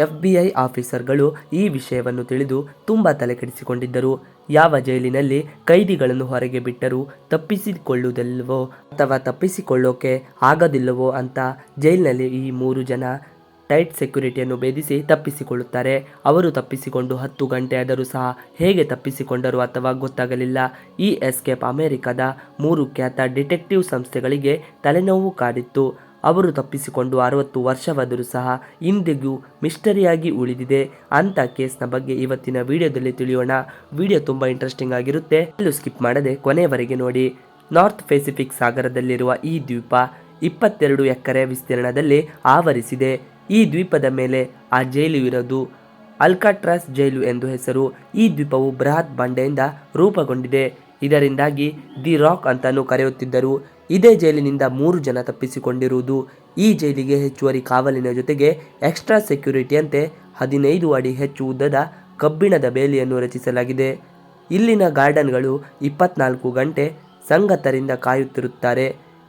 FBI ಆಫೀಸರ್ಗಳು ಈ ವಿಷಯವನ್ನು ತಿಳಿದು ತುಂಬ ತಲೆಕೆಡಿಸಿಕೊಂಡಿದ್ದರು. ಯಾವ ಜೈಲಿನಲ್ಲಿ ಕೈದಿಗಳನ್ನು ಹೊರಗೆ ಬಿಟ್ಟರೂ ತಪ್ಪಿಸಿಕೊಳ್ಳುವುದಿಲ್ಲವೋ ಅಥವಾ ತಪ್ಪಿಸಿಕೊಳ್ಳೋಕೆ ಆಗೋದಿಲ್ಲವೋ ಅಂತ ಜೈಲಿನಲ್ಲಿ ಈ ಮೂರು ಜನ ಟೈಟ್ ಸೆಕ್ಯುರಿಟಿಯನ್ನು ಭೇದಿಸಿ ತಪ್ಪಿಸಿಕೊಳ್ಳುತ್ತಾರೆ. ಅವರು ತಪ್ಪಿಸಿಕೊಂಡು ಹತ್ತು ಗಂಟೆ ಆದರೂ ಸಹ ಹೇಗೆ ತಪ್ಪಿಸಿಕೊಂಡರು ಅಥವಾ ಗೊತ್ತಾಗಲಿಲ್ಲ. ಈ ಎಸ್ಕೇಪ್ ಅಮೆರಿಕದ ಮೂರು ಖ್ಯಾತ ಡಿಟೆಕ್ಟಿವ್ ಸಂಸ್ಥೆಗಳಿಗೆ ತಲೆನೋವು ಕಾಡಿತ್ತು ಅವರು ತಪ್ಪಿಸಿಕೊಂಡು ಅರವತ್ತು ವರ್ಷವಾದರೂ ಸಹ ಇಂದಿಗೂ ಮಿಸ್ಟರಿಯಾಗಿ ಉಳಿದಿದೆ. ಅಂತ ಕೇಸ್ನ ಬಗ್ಗೆ ಇವತ್ತಿನ ವಿಡಿಯೋದಲ್ಲಿ ತಿಳಿಯೋಣ. ವಿಡಿಯೋ ತುಂಬ ಇಂಟ್ರೆಸ್ಟಿಂಗ್ ಆಗಿರುತ್ತೆ. ಎಲ್ಲೂ ಸ್ಕಿಪ್ ಮಾಡದೆ ಕೊನೆಯವರೆಗೆ ನೋಡಿ. ನಾರ್ತ್ ಪೆಸಿಫಿಕ್ ಸಾಗರದಲ್ಲಿರುವ ಈ ದ್ವೀಪ ಇಪ್ಪತ್ತೆರಡು ಎಕರೆ ವಿಸ್ತೀರ್ಣದಲ್ಲಿ ಆವರಿಸಿದೆ. ಈ ದ್ವೀಪದ ಮೇಲೆ ಆ ಜೈಲು ಇರೋದು ಅಲ್ಕಾಟ್ರಾಸ್ ಜೈಲು ಎಂದು ಹೆಸರು. ಈ ದ್ವೀಪವು ಬೃಹತ್ ಬಂಡೆಯಿಂದ ರೂಪುಗೊಂಡಿದೆ. ಇದರಿಂದಾಗಿ ದಿ ರಾಕ್ ಅಂತಾನೂ ಕರೆಯುತ್ತಿದ್ದರು. ಇದೇ ಜೈಲಿನಿಂದ ಮೂರು ಜನ ತಪ್ಪಿಸಿಕೊಂಡಿರುವುದು ಈ ಜೈಲಿಗೆ ಹೆಚ್ಚುವರಿ ಕಾವಲಿನ ಜೊತೆಗೆ ಎಕ್ಸ್ಟ್ರಾ ಸೆಕ್ಯೂರಿಟಿಯಂತೆ ಹದಿನೈದು ಅಡಿ ಹೆಚ್ಚು ಉದ್ದದ ಕಬ್ಬಿಣದ ಬೇಲಿಯನ್ನು ರಚಿಸಲಾಗಿದೆ. ಇಲ್ಲಿನ ಗಾರ್ಡನ್ಗಳು ಇಪ್ಪತ್ನಾಲ್ಕು ಗಂಟೆ ಸಂಗತರಿಂದ ಕಾಯುತ್ತಿರುತ್ತಾರೆ.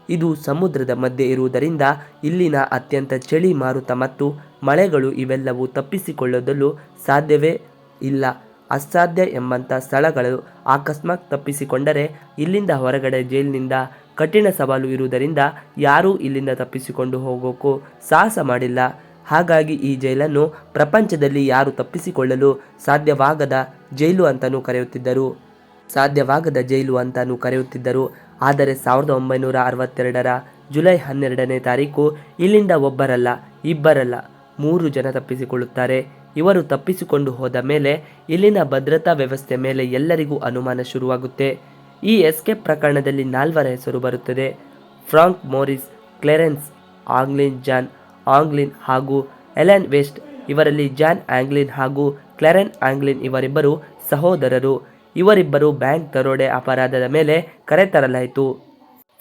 ಇದು ಸಮುದ್ರದ ಮಧ್ಯೆ ಇರುವುದರಿಂದ ಇಲ್ಲಿನ ಅತ್ಯಂತ ಚಳಿ ಮಾರುತ ಮತ್ತು ಮಳೆಗಳು ಇವೆಲ್ಲವೂ ತಪ್ಪಿಸಿಕೊಳ್ಳದಲ್ಲೂ ಸಾಧ್ಯವೇ ಇಲ್ಲ. ಅಸಾಧ್ಯ ಎಂಬಂಥ ಸ್ಥಳಗಳು ಆಕಸ್ಮಾತ್ ತಪ್ಪಿಸಿಕೊಂಡರೆ ಇಲ್ಲಿಂದ ಹೊರಗಡೆ ಜೈಲಿನಿಂದ ಕಠಿಣ ಸವಾಲು ಇರುವುದರಿಂದ ಯಾರೂ ಇಲ್ಲಿಂದ ತಪ್ಪಿಸಿಕೊಂಡು ಹೋಗೋಕ್ಕೂ ಸಾಹಸ ಮಾಡಿಲ್ಲ. ಹಾಗಾಗಿ ಈ ಜೈಲನ್ನು ಪ್ರಪಂಚದಲ್ಲಿ ಯಾರು ತಪ್ಪಿಸಿಕೊಳ್ಳಲು ಸಾಧ್ಯವಾಗದ ಜೈಲು ಅಂತಲೂ ಕರೆಯುತ್ತಿದ್ದರು. ಸಾಧ್ಯವಾಗದ ಜೈಲು ಅಂತಲೂ ಕರೆಯುತ್ತಿದ್ದರು. ಆದರೆ ಸಾವಿರದ ಒಂಬೈನೂರ ಅರವತ್ತೆರಡರ ಜುಲೈ ಹನ್ನೆರಡನೇ ತಾರೀಕು ಇಲ್ಲಿಂದ ಒಬ್ಬರಲ್ಲ, ಇಬ್ಬರಲ್ಲ, ಮೂರು ಜನ ತಪ್ಪಿಸಿಕೊಳ್ಳುತ್ತಾರೆ. ಇವರು ತಪ್ಪಿಸಿಕೊಂಡು ಹೋದ ಮೇಲೆ ಇಲ್ಲಿನ ಭದ್ರತಾ ವ್ಯವಸ್ಥೆ ಮೇಲೆ ಎಲ್ಲರಿಗೂ ಅನುಮಾನ ಶುರುವಾಗುತ್ತೆ. ಈ ಎಸ್ಕೇಪ್ ಪ್ರಕರಣದಲ್ಲಿ ನಾಲ್ವರ ಹೆಸರು ಬರುತ್ತದೆ. Frank Morris, Clarence Anglin, John Anglin ಹಾಗೂ ಎಲೆನ್ ವೆಸ್ಟ್ ಇವರಲ್ಲಿ ಜಾನ್ ಆಂಗ್ಲಿನ್ ಹಾಗೂ ಕ್ಲೆರೆನ್ ಆಂಗ್ಲಿನ್ ಇವರಿಬ್ಬರು ಸಹೋದರರು. ಇವರಿಬ್ಬರು ಬ್ಯಾಂಕ್ ದರೋಡೆ ಅಪರಾಧದ ಮೇಲೆ ಕರೆತರಲಾಯಿತು.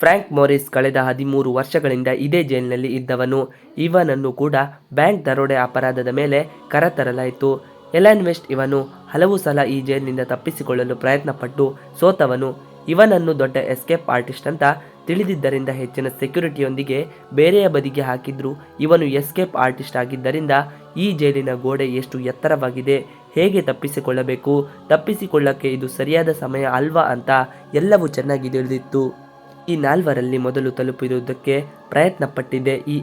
ಫ್ರ್ಯಾಂಕ್ ಮೋರಿಸ್ ಕಳೆದ ಹದಿಮೂರು ವರ್ಷಗಳಿಂದ ಇದೇ ಜೈಲಿನಲ್ಲಿ ಇದ್ದವನು. ಇವನನ್ನು ಕೂಡ ಬ್ಯಾಂಕ್ ದರೋಡೆ ಅಪರಾಧದ ಮೇಲೆ ಕರೆತರಲಾಯಿತು. ಎಲಾನ್ ವೆಸ್ಟ್ ಇವನು ಹಲವು ಸಲ ಈ ಜೈಲಿನಿಂದ ತಪ್ಪಿಸಿಕೊಳ್ಳಲು ಪ್ರಯತ್ನಪಟ್ಟು ಸೋತವನು. ಇವನನ್ನು ದೊಡ್ಡ ಎಸ್ಕೇಪ್ ಆರ್ಟಿಸ್ಟ್ ಅಂತ ತಿಳಿದಿದ್ದರಿಂದ ಹೆಚ್ಚಿನ ಸೆಕ್ಯುರಿಟಿಯೊಂದಿಗೆ ಬೇರೆಯ ಬದಿಗೆ ಹಾಕಿದ್ರು. ಇವನು ಎಸ್ಕೇಪ್ ಆರ್ಟಿಸ್ಟ್ ಆಗಿದ್ದರಿಂದ ಈ ಜೈಲಿನ ಗೋಡೆ ಎಷ್ಟು ಎತ್ತರವಾಗಿದೆ, ಹೇಗೆ ತಪ್ಪಿಸಿಕೊಳ್ಳಬೇಕು, ತಪ್ಪಿಸಿಕೊಳ್ಳಕ್ಕೆ ಇದು ಸರಿಯಾದ ಸಮಯ ಅಲ್ವಾ ಅಂತ ಎಲ್ಲವೂ ಚೆನ್ನಾಗಿ ತಿಳಿದಿತ್ತು. ಈ ನಾಲ್ವರಲ್ಲಿ ಮೊದಲು ತಲುಪಿರುವುದಕ್ಕೆ ಪ್ರಯತ್ನ ಪಟ್ಟಿದೆ ಈ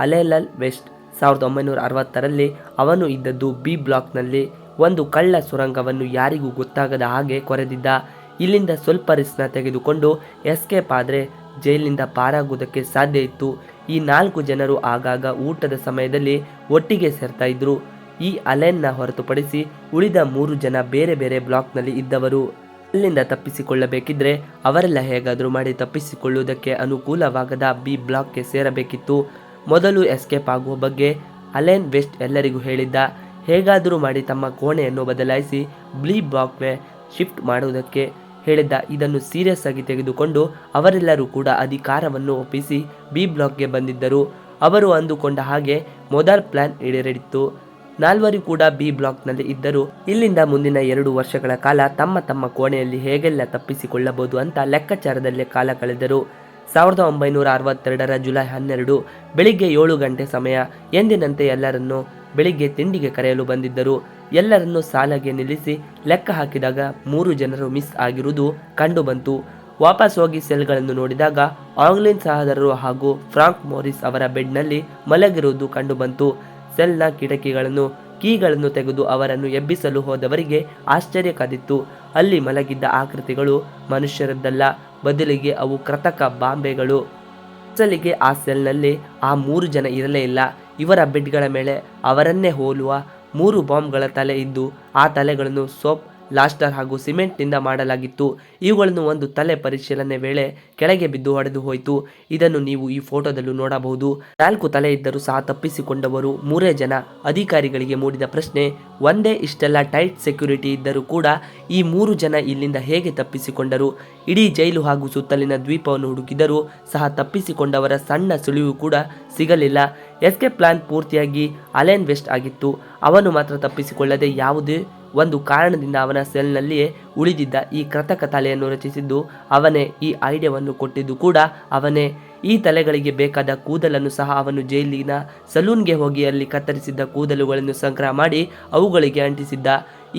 ಅಲೆಲಲ್ ವೆಸ್ಟ್ ಸಾವಿರದ ಒಂಬೈನೂರ ಅರವತ್ತರಲ್ಲಿ ಅವನು ಇದ್ದದ್ದು ಬಿ ಬ್ಲಾಕ್ನಲ್ಲಿ ಒಂದು ಕಳ್ಳ ಸುರಂಗವನ್ನು ಯಾರಿಗೂ ಗೊತ್ತಾಗದ ಹಾಗೆ ಕೊರೆದಿದ್ದ. ಇಲ್ಲಿಂದ ಸ್ವಲ್ಪ ರಿಸ್ನ ತೆಗೆದುಕೊಂಡು ಎಸ್ಕೇಪ್ ಆದರೆ ಜೈಲಿನಿಂದ ಪಾರಾಗುವುದಕ್ಕೆ ಸಾಧ್ಯ ಇತ್ತು. ಈ ನಾಲ್ಕು ಜನರು ಆಗಾಗ ಊಟದ ಸಮಯದಲ್ಲಿ ಒಟ್ಟಿಗೆ ಸೇರ್ತಾ ಇದ್ರು. ಈ ಅಲೆನ್ನ ಹೊರತುಪಡಿಸಿ ಉಳಿದ ಮೂರು ಜನ ಬೇರೆ ಬೇರೆ ಬ್ಲಾಕ್ನಲ್ಲಿ ಇದ್ದವರು. ಅಲ್ಲಿಂದ ತಪ್ಪಿಸಿಕೊಳ್ಳಬೇಕಿದ್ರೆ ಅವರೆಲ್ಲ ಹೇಗಾದರೂ ಮಾಡಿ ತಪ್ಪಿಸಿಕೊಳ್ಳುವುದಕ್ಕೆ ಅನುಕೂಲವಾಗದ ಬಿ ಬ್ಲಾಕ್ಗೆ ಸೇರಬೇಕಿತ್ತು. ಮೊದಲು ಎಸ್ಕೇಪ್ ಆಗುವ ಬಗ್ಗೆ ಅಲೆನ್ ವೆಸ್ಟ್ ಎಲ್ಲರಿಗೂ ಹೇಳಿದ್ದ. ಹೇಗಾದರೂ ಮಾಡಿ ತಮ್ಮ ಕೋಣೆಯನ್ನು ಬದಲಾಯಿಸಿ ಬ್ಲೀ ಬ್ಲಾಕ್ಗೆ ಶಿಫ್ಟ್ ಮಾಡುವುದಕ್ಕೆ ಹೇಳಿದ್ದ. ಇದನ್ನು ಸೀರಿಯಸ್ ಆಗಿ ತೆಗೆದುಕೊಂಡು ಅವರೆಲ್ಲರೂ ಕೂಡ ಅಧಿಕಾರವನ್ನು ಒಪ್ಪಿಸಿ ಬಿ ಬ್ಲಾಕ್ಗೆ ಬಂದಿದ್ದರು. ಅವರು ಅಂದುಕೊಂಡ ಹಾಗೆ ಮೊದಲ್ ಪ್ಲಾನ್ ಈಡೇರಿತ್ತು. ನಾಲ್ವರು ಕೂಡ ಬಿ ಬ್ಲಾಕ್ನಲ್ಲಿ ಇದ್ದರು ಇಲ್ಲಿಂದ ಮುಂದಿನ ಎರಡು ವರ್ಷಗಳ ಕಾಲ ತಮ್ಮ ತಮ್ಮ ಕೋಣೆಯಲ್ಲಿ ಹೇಗೆಲ್ಲ ತಪ್ಪಿಸಿಕೊಳ್ಳಬಹುದು ಅಂತ ಲೆಕ್ಕಾಚಾರದಲ್ಲೇ ಕಾಲ ಕಳೆದರು. ಸಾವಿರದ ಒಂಬೈನೂರ ಅರವತ್ತೆರಡರ ಜುಲೈ ಹನ್ನೆರಡು ಬೆಳಿಗ್ಗೆ ಏಳು ಗಂಟೆ ಸಮಯ ಎಂದಿನಂತೆ ಎಲ್ಲರನ್ನು ಬೆಳಿಗ್ಗೆ ತಿಂಡಿಗೆ ಕರೆಯಲು ಬಂದಿದ್ದರು. ಎಲ್ಲರನ್ನೂ ಸಾಲಾಗಿ ನಿಲ್ಲಿಸಿ ಲೆಕ್ಕ ಹಾಕಿದಾಗ ಮೂರು ಜನರು ಮಿಸ್ ಆಗಿರುವುದು ಕಂಡುಬಂತು ವಾಪಸ್ ಹೋಗಿ ಸೆಲ್ಗಳನ್ನು ನೋಡಿದಾಗ ಆಂಗ್ಲಿನ್ ಸಹೋದರರು ಹಾಗೂ ಫ್ರಾಂಕ್ ಮೋರಿಸ್ ಅವರ ಬೆಡ್ನಲ್ಲಿ ಮಲಗಿರುವುದು ಕಂಡುಬಂತು ಸೆಲ್ನ ಕಿಟಕಿಗಳನ್ನು, ಕೀಗಳನ್ನು ತೆಗೆದು ಅವರನ್ನು ಎಬ್ಬಿಸಲು ಹೋದವರಿಗೆ ಆಶ್ಚರ್ಯ ಕಾದಿತ್ತು ಅಲ್ಲಿ ಮಲಗಿದ್ದ ಆಕೃತಿಗಳು ಮನುಷ್ಯರದ್ದಲ್ಲ, ಬದಲಿಗೆ ಅವು ಕೃತಕ ಬಾಂಬೆಗಳು. ಅಸಲಿಗೆ ಆ ಸೆಲ್ನಲ್ಲಿ ಆ ಮೂರು ಜನ ಇರಲೇ ಇಲ್ಲ. ಇವರ ಬೆಡ್ಗಳ ಮೇಲೆ ಅವರನ್ನೇ ಹೋಲುವ ಮೂರು ಬಾಂಬ್ಗಳ ತಲೆ ಇದ್ದು, ಆ ತಲೆಗಳನ್ನು ಸೋಪ್ ಲಾಸ್ಟರ್ ಹಾಗೂ ಸಿಮೆಂಟ್ನಿಂದ ಮಾಡಲಾಗಿತ್ತು. ಇವುಗಳನ್ನು ಒಂದು ತಲೆ ಪರಿಶೀಲನೆ ವೇಳೆ ಕೆಳಗೆ ಬಿದ್ದು ಹೊಡೆದು ಹೋಯಿತು. ಇದನ್ನು ನೀವು ಈ ಫೋಟೋದಲ್ಲೂ ನೋಡಬಹುದು. ನಾಲ್ಕು ತಲೆ ಇದ್ದರೂ ಸಹ ತಪ್ಪಿಸಿಕೊಂಡವರು. ಮೂರೇ ಜನ ಅಧಿಕಾರಿಗಳಿಗೆ ಮೂಡಿದ ಪ್ರಶ್ನೆ, ಒಂದೇ ಇಷ್ಟೆಲ್ಲ ಟೈಟ್ ಸೆಕ್ಯುರಿಟಿ ಇದ್ದರೂ ಕೂಡ ಈ ಮೂರು ಜನ ಇಲ್ಲಿಂದ ಹೇಗೆ ತಪ್ಪಿಸಿಕೊಂಡರು? ಇಡೀ ಜೈಲು ಹಾಗೂ ಸುತ್ತಲಿನ ದ್ವೀಪವನ್ನು ಹುಡುಕಿದರೂ ಸಹ ತಪ್ಪಿಸಿಕೊಂಡವರ ಸಣ್ಣ ಸುಳಿವು ಕೂಡ ಸಿಗಲಿಲ್ಲ. ಎಸ್ಕೇಪ್ ಪ್ಲಾನ್ ಪೂರ್ತಿಯಾಗಿ ಅಲೆನ್ ವೆಸ್ಟ್ ಆಗಿತ್ತು. ಅವನು ಮಾತ್ರ ತಪ್ಪಿಸಿಕೊಳ್ಳದೆ ಯಾವುದೇ ಒಂದು ಕಾರಣದಿಂದ ಅವನ ಸೆಲ್ನಲ್ಲಿಯೇ ಉಳಿದಿದ್ದ ಈ ಕೃತಕ ತಲೆಯನ್ನು ರಚಿಸಿದ್ದು, ಅವನೇ ಈ ಐಡಿಯಾವನ್ನು ಕೊಟ್ಟಿದ್ದು ಕೂಡ ಅವನೇ. ಈ ತಲೆಗಳಿಗೆ ಬೇಕಾದ ಕೂದಲನ್ನು ಸಹ ಅವನು ಜೈಲಿನ ಸಲೂನ್ಗೆ ಹೋಗಿ ಅಲ್ಲಿ ಕತ್ತರಿಸಿದ್ದ ಕೂದಲುಗಳನ್ನು ಸಂಗ್ರಹ ಮಾಡಿ ಅವುಗಳಿಗೆ ಅಂಟಿಸಿದ್ದ.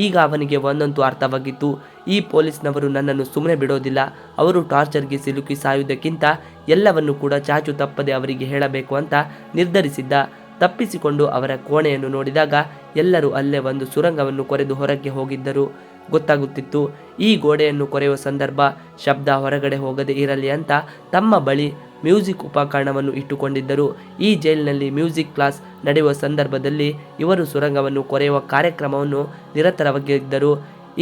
ಈಗ ಅವನಿಗೆ ಒಂದಂತೂ ಅರ್ಥವಾಗಿತ್ತು. ಈ ಪೊಲೀಸ್ನವರು ನನ್ನನ್ನು ಸುಮ್ಮನೆ ಬಿಡೋದಿಲ್ಲ. ಅವರು ಟಾರ್ಚರ್ಗೆ ಸಿಲುಕಿ ಸಾಯುವುದಕ್ಕಿಂತ ಎಲ್ಲವನ್ನು ಕೂಡ ಚಾಚು ತಪ್ಪದೆ ಅವರಿಗೆ ಹೇಳಬೇಕು ಅಂತ ನಿರ್ಧರಿಸಿದ್ದ. ತಪ್ಪಿಸಿಕೊಂಡು ಅವರ ಕೋಣೆಯನ್ನು ನೋಡಿದಾಗ ಎಲ್ಲರೂ ಅಲ್ಲೇ ಒಂದು ಸುರಂಗವನ್ನು ಕೊರೆದು ಹೊರಗೆ ಹೋಗಿದ್ದರು. ಗೊತ್ತಾಗುತ್ತಿತ್ತು, ಈ ಗೋಡೆಯನ್ನು ಕೊರೆಯುವ ಸಂದರ್ಭ ಶಬ್ದ ಹೊರಗಡೆ ಹೋಗದೆ ಇರಲಿ ಅಂತ ತಮ್ಮ ಬಳಿ ಮ್ಯೂಸಿಕ್ ಉಪಕರಣವನ್ನು ಇಟ್ಟುಕೊಂಡಿದ್ದರು. ಈ ಜೈಲಿನಲ್ಲಿ ಮ್ಯೂಸಿಕ್ ಕ್ಲಾಸ್ ನಡೆಯುವ ಸಂದರ್ಭದಲ್ಲಿ ಇವರು ಸುರಂಗವನ್ನು ಕೊರೆಯುವ ಕಾರ್ಯಕ್ರಮವನ್ನು ನಿರತರವಾಗಿದ್ದರು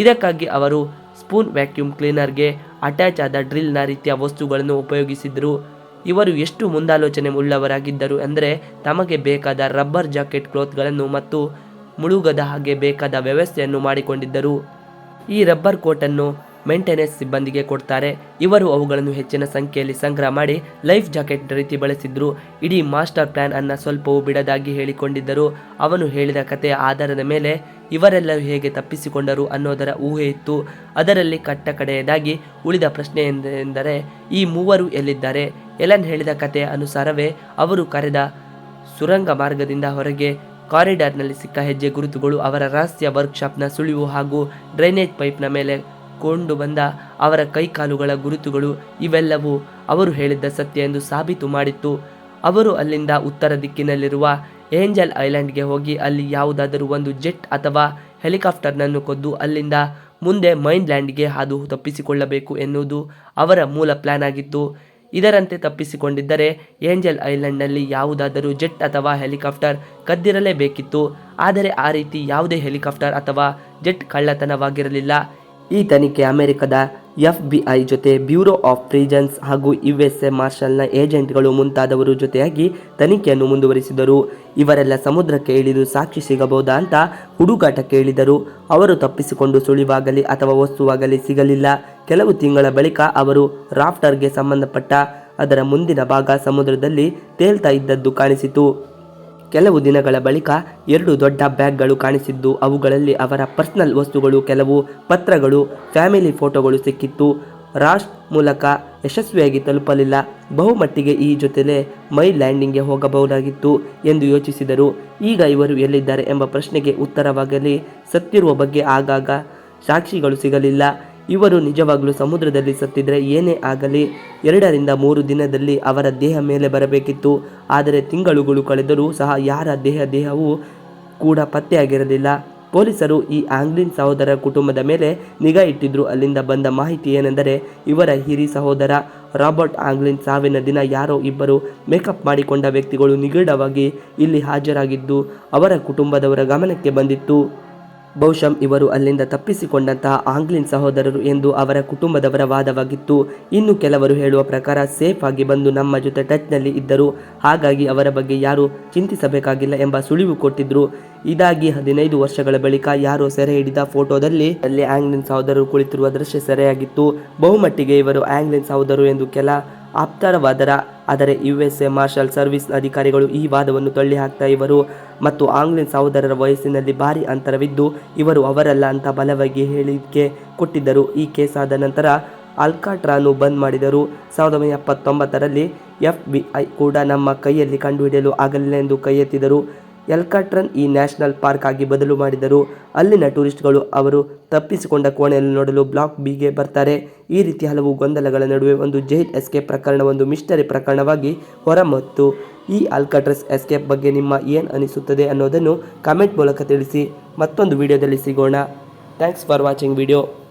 ಇದಕ್ಕಾಗಿ ಅವರು ಸ್ಪೂನ್ ವ್ಯಾಕ್ಯೂಮ್ ಕ್ಲೀನರ್ಗೆ ಅಟ್ಯಾಚ್ ಆದ ಡ್ರಿಲ್ನ ರೀತಿಯ ವಸ್ತುಗಳನ್ನು ಉಪಯೋಗಿಸಿದರು. ಇವರು ಎಷ್ಟು ಮುಂದಾಲೋಚನೆ ಉಳ್ಳವರಾಗಿದ್ದರು ಅಂದರೆ ತಮಗೆ ಬೇಕಾದ ರಬ್ಬರ್ ಜಾಕೆಟ್ ಕ್ಲೋತ್ಗಳನ್ನು ಮತ್ತು ಮುಳುಗದ ಹಾಗೆ ಬೇಕಾದ ವ್ಯವಸ್ಥೆಯನ್ನು ಮಾಡಿಕೊಂಡಿದ್ದರು. ಈ ರಬ್ಬರ್ ಕೋಟನ್ನು ಮೇಂಟೆನೆನ್ಸ್ ಸಿಬ್ಬಂದಿಗೆ ಕೊಡ್ತಾರೆ. ಇವರು ಅವುಗಳನ್ನು ಹೆಚ್ಚಿನ ಸಂಖ್ಯೆಯಲ್ಲಿ ಸಂಗ್ರಹ ಮಾಡಿ ಲೈಫ್ ಜಾಕೆಟ್ ರೀತಿ ಬಳಸಿದ್ರು. ಇಡೀ ಮಾಸ್ಟರ್ ಪ್ಲಾನ್ ಅನ್ನು ಸ್ವಲ್ಪವೂ ಬಿಡದಾಗಿ ಹೇಳಿಕೊಂಡಿದ್ದರು. ಅವನು ಹೇಳಿದ ಕಥೆಯ ಆಧಾರದ ಮೇಲೆ ಇವರೆಲ್ಲರೂ ಹೇಗೆ ತಪ್ಪಿಸಿಕೊಂಡರು ಅನ್ನೋದರ ಊಹೆ ಇತ್ತು. ಅದರಲ್ಲಿ ಕಟ್ಟ ಕಡೆಯದಾಗಿ ಉಳಿದ ಪ್ರಶ್ನೆ ಎಂದ- ಎಂದರೆ ಈ ಮೂವರು ಎಲ್ಲಿದ್ದಾರೆ? ಎಲನ್ ಹೇಳಿದ ಕಥೆ ಅನುಸಾರವೇ ಅವರು ಕರೆದ ಸುರಂಗ ಮಾರ್ಗದಿಂದ ಹೊರಗೆ ಕಾರಿಡಾರ್ನಲ್ಲಿ ಸಿಕ್ಕ ಹೆಜ್ಜೆ ಗುರುತುಗಳು ಅವರ ರಹಸ್ಯ ವರ್ಕ್ಶಾಪ್ನ ಸುಳಿವು ಹಾಗೂ ಡ್ರೈನೇಜ್ ಪೈಪ್ನ ಮೇಲೆ ಕೊಂಡು ಬಂದ ಅವರ ಕೈಕಾಲುಗಳ ಗುರುತುಗಳು ಇವೆಲ್ಲವೂ ಅವರು ಹೇಳಿದ್ದ ಸತ್ಯ ಎಂದು ಸಾಬೀತು ಮಾಡಿತ್ತು. ಅವರು ಅಲ್ಲಿಂದ ಉತ್ತರ ದಿಕ್ಕಿನಲ್ಲಿರುವ ಏಂಜಲ್ ಐಲ್ಯಾಂಡ್ಗೆ ಹೋಗಿ ಅಲ್ಲಿ ಯಾವುದಾದರೂ ಒಂದು ಜೆಟ್ ಅಥವಾ ಹೆಲಿಕಾಪ್ಟರ್ನನ್ನು ಕೊದ್ದು ಅಲ್ಲಿಂದ ಮುಂದೆ ಮೈನ್ ಲ್ಯಾಂಡ್ಗೆ ಹಾದು ತಪ್ಪಿಸಿಕೊಳ್ಳಬೇಕು ಎನ್ನುವುದು ಅವರ ಮೂಲ ಪ್ಲಾನ್ ಆಗಿತ್ತು. ಇದರಂತೆ ತಪ್ಪಿಸಿಕೊಂಡಿದ್ದರೆ ಏಂಜಲ್ ಐಲ್ಯಾಂಡ್ನಲ್ಲಿ ಯಾವುದಾದರೂ ಜೆಟ್ ಅಥವಾ ಹೆಲಿಕಾಪ್ಟರ್ ಕದ್ದಿರಲೇಬೇಕಿತ್ತು. ಆದರೆ ಆ ರೀತಿ ಯಾವುದೇ ಹೆಲಿಕಾಪ್ಟರ್ ಅಥವಾ ಜೆಟ್ ಕಳ್ಳತನವಾಗಿರಲಿಲ್ಲ. ಈ ತನಿಖೆ ಅಮೆರಿಕದ ಎಫ್ ಬಿ ಐ ಜೊತೆ ಬ್ಯೂರೋ ಆಫ್ ಪ್ರಿಜನ್ಸ್ ಹಾಗೂ ಯು ಎಸ್ ಎ ಮಾರ್ಷಲ್ನ ಏಜೆಂಟ್ಗಳು ಮುಂತಾದವರು ಜೊತೆಯಾಗಿ ತನಿಖೆಯನ್ನು ಮುಂದುವರಿಸಿದರು. ಇವರೆಲ್ಲ ಸಮುದ್ರಕ್ಕೆ ಇಳಿದು ಸಾಕ್ಷಿ ಸಿಗಬಹುದಾ ಅಂತ ಹುಡುಗಾಟ ಕೇಳಿದರು ಅವರು ತಪ್ಪಿಸಿಕೊಂಡು ಸುಳಿವಾಗಲಿ ಅಥವಾ ವಸ್ತುವಾಗಲಿ ಸಿಗಲಿಲ್ಲ. ಕೆಲವು ತಿಂಗಳ ಬಳಿಕ ಅವರು ರಾಫ್ಟರ್ಗೆ ಸಂಬಂಧಪಟ್ಟ ಅದರ ಮುಂದಿನ ಭಾಗ ಸಮುದ್ರದಲ್ಲಿ ತೇಲ್ತಾ ಇದ್ದದ್ದು ಕಾಣಿಸಿತು. ಕೆಲವು ದಿನಗಳ ಬಳಿಕ ಎರಡು ದೊಡ್ಡ ಬ್ಯಾಗ್ಗಳು ಕಾಣಿಸಿದ್ದು, ಅವುಗಳಲ್ಲಿ ಅವರ ಪರ್ಸನಲ್ ವಸ್ತುಗಳು, ಕೆಲವು ಪತ್ರಗಳು, ಫ್ಯಾಮಿಲಿ ಫೋಟೋಗಳು ಸಿಕ್ಕಿತ್ತು. ರಾಶ್ ಮೂಲಕ ಯಶಸ್ವಿಯಾಗಿ ತಲುಪಲಿಲ್ಲ. ಬಹುಮಟ್ಟಿಗೆ ಈ ಜೊತೆಲೇ ಮೈ ಲ್ಯಾಂಡಿಂಗ್ಗೆ ಹೋಗಬಹುದಾಗಿತ್ತು ಎಂದು ಯೋಚಿಸಿದರು. ಈಗ ಇವರು ಎಲ್ಲಿದ್ದಾರೆ ಎಂಬ ಪ್ರಶ್ನೆಗೆ ಉತ್ತರವಾಗಲಿ, ಸತ್ತಿರುವ ಬಗ್ಗೆ ಆಗಾಗ ಸಾಕ್ಷಿಗಳು ಸಿಗಲಿಲ್ಲ. ಇವರು ನಿಜವಾಗಲೂ ಸಮುದ್ರದಲ್ಲಿ ಸತ್ತಿದ್ರೆ ಏನೇ ಆಗಲಿ, ಎರಡರಿಂದ ಮೂರು ದಿನದಲ್ಲಿ ಅವರ ದೇಹ ಮೇಲೆ ಬರಬೇಕಿತ್ತು. ಆದರೆ ತಿಂಗಳುಗಳು ಕಳೆದರೂ ಸಹ ಯಾರ ದೇಹ ದೇಹವೂ ಕೂಡ ಪತ್ತೆಯಾಗಿರಲಿಲ್ಲ. ಪೊಲೀಸರು ಈ ಆಂಗ್ಲಿನ್ ಸಹೋದರ ಕುಟುಂಬದ ಮೇಲೆ ನಿಗಾ ಇಟ್ಟಿದ್ರು. ಅಲ್ಲಿಂದ ಬಂದ ಮಾಹಿತಿ ಏನೆಂದರೆ, ಇವರ ಹಿರಿ ಸಹೋದರ ರಾಬರ್ಟ್ ಆಂಗ್ಲಿನ್ ಸಾವಿನ ದಿನ ಯಾರೋ ಇಬ್ಬರು ಮೇಕಪ್ ಮಾಡಿಕೊಂಡ ವ್ಯಕ್ತಿಗಳು ನಿಗೂಢವಾಗಿ ಇಲ್ಲಿ ಹಾಜರಾಗಿದ್ದು, ಅವರ ಕುಟುಂಬದವರ ಗಮನಕ್ಕೆ ಬಂದಿತ್ತು. ಬಹುಶಃ ಇವರು ಅಲ್ಲಿಂದ ತಪ್ಪಿಸಿಕೊಂಡಂತಹ ಆಂಗ್ಲಿನ್ ಸಹೋದರರು ಎಂದು ಅವರ ಕುಟುಂಬದವರ ವಾದವಾಗಿತ್ತು. ಇನ್ನು ಕೆಲವರು ಹೇಳುವ ಪ್ರಕಾರ ಸೇಫ್ ಆಗಿ ಬಂದು ನಮ್ಮ ಜೊತೆ ಟಚ್ನಲ್ಲಿ ಇದ್ದರು. ಹಾಗಾಗಿ ಅವರ ಬಗ್ಗೆ ಯಾರೂ ಚಿಂತಿಸಬೇಕಾಗಿಲ್ಲ ಎಂಬ ಸುಳಿವು ಕೊಟ್ಟಿದ್ರು. ಇದಾಗಿ ಹದಿನೈದು ವರ್ಷಗಳ ಬಳಿಕ ಯಾರೋ ಸೆರೆ ಹಿಡಿದ ಫೋಟೋದಲ್ಲಿ ಅಲ್ಲಿ ಆಂಗ್ಲಿನ್ ಸಹೋದರರು ಕುಳಿತಿರುವ ದೃಶ್ಯ ಸೆರೆಯಾಗಿತ್ತು. ಬಹುಮಟ್ಟಿಗೆ ಇವರು ಆಂಗ್ಲಿನ್ ಸಹೋದರರು ಎಂದು ಕೆಲ ಆಪ್ತರವಾದರ ಆದರೆ U S A marshal service ಅಧಿಕಾರಿಗಳು ಈ ವಾದವನ್ನು ತಳ್ಳಿ ಹಾಕ್ತಾ ಇವರು ಮತ್ತು ಆಂಗ್ಲಿನ್ ಸಹೋದರರ ವಯಸ್ಸಿನಲ್ಲಿ ಭಾರಿ ಅಂತರವಿದ್ದು ಇವರು ಅವರಲ್ಲ ಅಂತ ಬಲವಾಗಿ ಹೇಳಿಕೆ ಕೊಟ್ಟಿದ್ದರು. ಈ ಕೇಸ್ ಆದ ನಂತರ ಅಲ್ಕಾಟ್ರಾನು ಬಂದ್ ಮಾಡಿದರು. ಸಾವಿರದ ಒಂಬೈನೂರ ಎಪ್ಪತ್ತೊಂಬತ್ತರಲ್ಲಿ ಎಫ್ ಬಿ ಐ ಕೂಡ ನಮ್ಮ ಕೈಯಲ್ಲಿ ಕಂಡುಹಿಡಿಯಲು ಆಗಲಿಲ್ಲ ಎಂದು ಕೈ ಎತ್ತಿದರು ಎಲ್ಕಾಟ್ರನ್ ಈ ನ್ಯಾಷನಲ್ ಪಾರ್ಕ್ ಆಗಿ ಬದಲು ಮಾಡಿದರು. ಅಲ್ಲಿನ ಟೂರಿಸ್ಟ್ಗಳು ಅವರು ತಪ್ಪಿಸಿಕೊಂಡ ಕೋಣೆಯಲ್ಲಿ ನೋಡಲು ಬ್ಲಾಕ್ ಬಿಗೆ ಬರ್ತಾರೆ. ಈ ರೀತಿ ಹಲವು ಗೊಂದಲಗಳ ನಡುವೆ ಒಂದು ಜೈಲ್ ಎಸ್ಕೇಪ್ ಪ್ರಕರಣ, ಒಂದು ಮಿಸ್ಟರಿ ಪ್ರಕರಣವಾಗಿ ಹೊರಮತ್ತು. ಈ ಅಲ್ಕಾಟ್ರಸ್ ಎಸ್ಕೇಪ್ ಬಗ್ಗೆ ನಿಮ್ಮ ಏನು ಅನಿಸುತ್ತದೆ ಅನ್ನೋದನ್ನು ಕಮೆಂಟ್ ಮೂಲಕ ತಿಳಿಸಿ. ಮತ್ತೊಂದು ವಿಡಿಯೋದಲ್ಲಿ ಸಿಗೋಣ. Thanks for watching video.